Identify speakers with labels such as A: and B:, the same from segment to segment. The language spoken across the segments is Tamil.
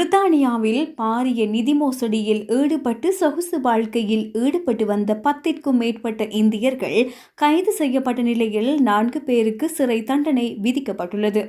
A: பிரித்தானியாவில் பாரிய நிதி மோசடியில் ஈடுபட்டு சொகுசு வாழ்க்கையில் ஈடுபட்டு வந்த பத்திற்கும் மேற்பட்ட இந்தியர்கள் கைது செய்யப்பட்ட நிலையில் நான்கு பேருக்கு சிறை தண்டனை விதிக்கப்பட்டுள்ளது.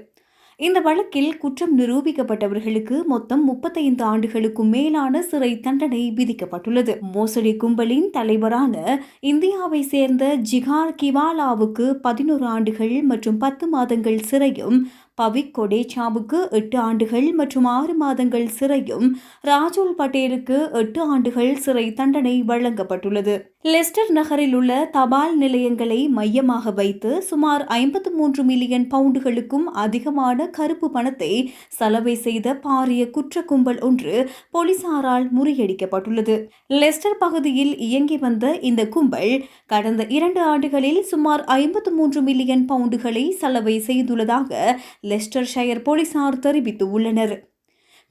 A: இந்த வழக்கில் குற்றம் நிரூபிக்கப்பட்டவர்களுக்கு மொத்தம் முப்பத்தைந்து ஆண்டுகளுக்கும் மேலான சிறை தண்டனை விதிக்கப்பட்டுள்ளது. மோசடி கும்பலின் தலைவரான இந்தியாவை சேர்ந்த ஜிகார் கிவாலாவுக்கு பதினோரு ஆண்டுகள் மற்றும் பத்து மாதங்கள் சிறையும் பவிக் கொடேச்சாவுக்கு எட்டு ஆண்டுகள் மற்றும் ஆறு மாதங்கள் சிறையும் ராஜுல் பட்டேலுக்கு எட்டு ஆண்டுகள் சிறை தண்டனை வழங்கப்பட்டுள்ளது. லெஸ்டர் நகரில் உள்ள தபால் நிலையங்களை மையமாக வைத்து சுமார் ஐம்பத்து மூன்று மில்லியன் பவுண்டுகளுக்கும் அதிகமான கருப்பு பணத்தை சலவை செய்த பாரிய குற்ற கும்பல் ஒன்று போலீசாரால் முறியடிக்கப்பட்டுள்ளது. லெஸ்டர் பகுதியில் இயங்கி வந்த இந்த கும்பல் கடந்த இரண்டு ஆண்டுகளில் சுமார் ஐம்பத்து மூன்று மில்லியன் பவுண்டுகளை சலவை செய்துள்ளதாக லெஸ்டர் ஷயர் போலீசார் தெரிவித்துள்ளனர்.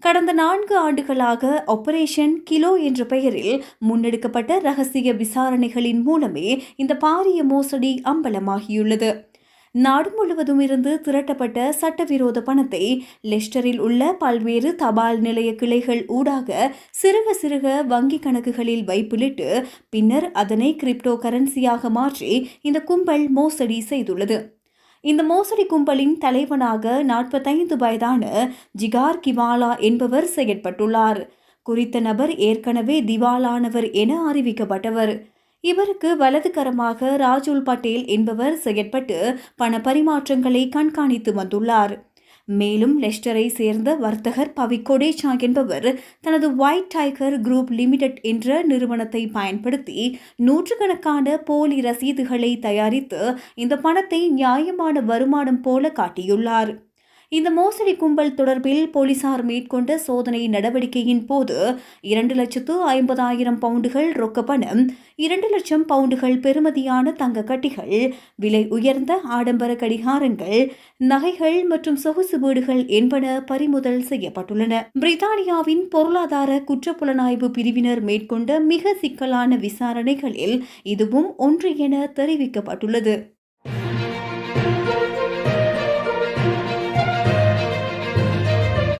A: கடந்த நான்கு ஆண்டுகளாக ஆபரேஷன் கிலோ என்ற பெயரில் முன்னெடுக்கப்பட்ட ரகசிய விசாரணைகளின் மூலமே இந்த பாரிய மோசடி அம்பலமாகியுள்ளது. நாடு முழுவதும் இருந்து திரட்டப்பட்ட சட்டவிரோத பணத்தை லெஸ்டரில் உள்ள பல்வேறு தபால் நிலைய கிளைகள் ஊடாக சிறுக சிறுக வங்கி கணக்குகளில் வைப்பிலிட்டு பின்னர் அதனை கிரிப்டோ கரன்சியாக மாற்றி இந்த கும்பல் மோசடி செய்துள்ளது. இந்த மோசடி கும்பலின் தலைவனாக நாற்பத்தைந்து வயதான ஜிகார் கிவாலா என்பவர் செயற்பட்டுள்ளார். குறித்த நபர் ஏற்கனவே திவாலானவர் என அறிவிக்கப்பட்டவர். இவருக்கு வலதுகரமாக ராஜுல் பட்டேல் என்பவர் செயற்பட்டு பண பரிமாற்றங்களை கண்காணித்து வந்துள்ளார். மேலும் லெஸ்டரை சேர்ந்த வர்த்தகர் பவி கொடேச்சா என்பவர் தனது ஒயிட் டைகர் குரூப் லிமிடெட் என்ற நிறுவனத்தை பயன்படுத்தி நூற்றுக்கணக்கான போலி ரசீதுகளை தயாரித்து இந்த பணத்தை நியாயமான வருமானம் போல காட்டியுள்ளார். இந்த மோசடி கும்பல் தொடர்பில் போலீசார் மேற்கொண்ட சோதனை நடவடிக்கையின் போது இரண்டு லட்சத்து ஐம்பதாயிரம் பவுண்டுகள் ரொக்க பணம் இரண்டு லட்சம் பவுண்டுகள் பெறுமதியான தங்க கட்டிகள் விலை உயர்ந்த ஆடம்பர கடிகாரங்கள் நகைகள் மற்றும் சொகுசு வீடுகள் என்பன பறிமுதல் செய்யப்பட்டுள்ளன. பிரித்தானியாவின் பொருளாதார குற்றப்புலனாய்வு பிரிவினர் மேற்கொண்ட மிக சிக்கலான விசாரணைகளில் இதுவும் ஒன்று என தெரிவிக்கப்பட்டுள்ளது.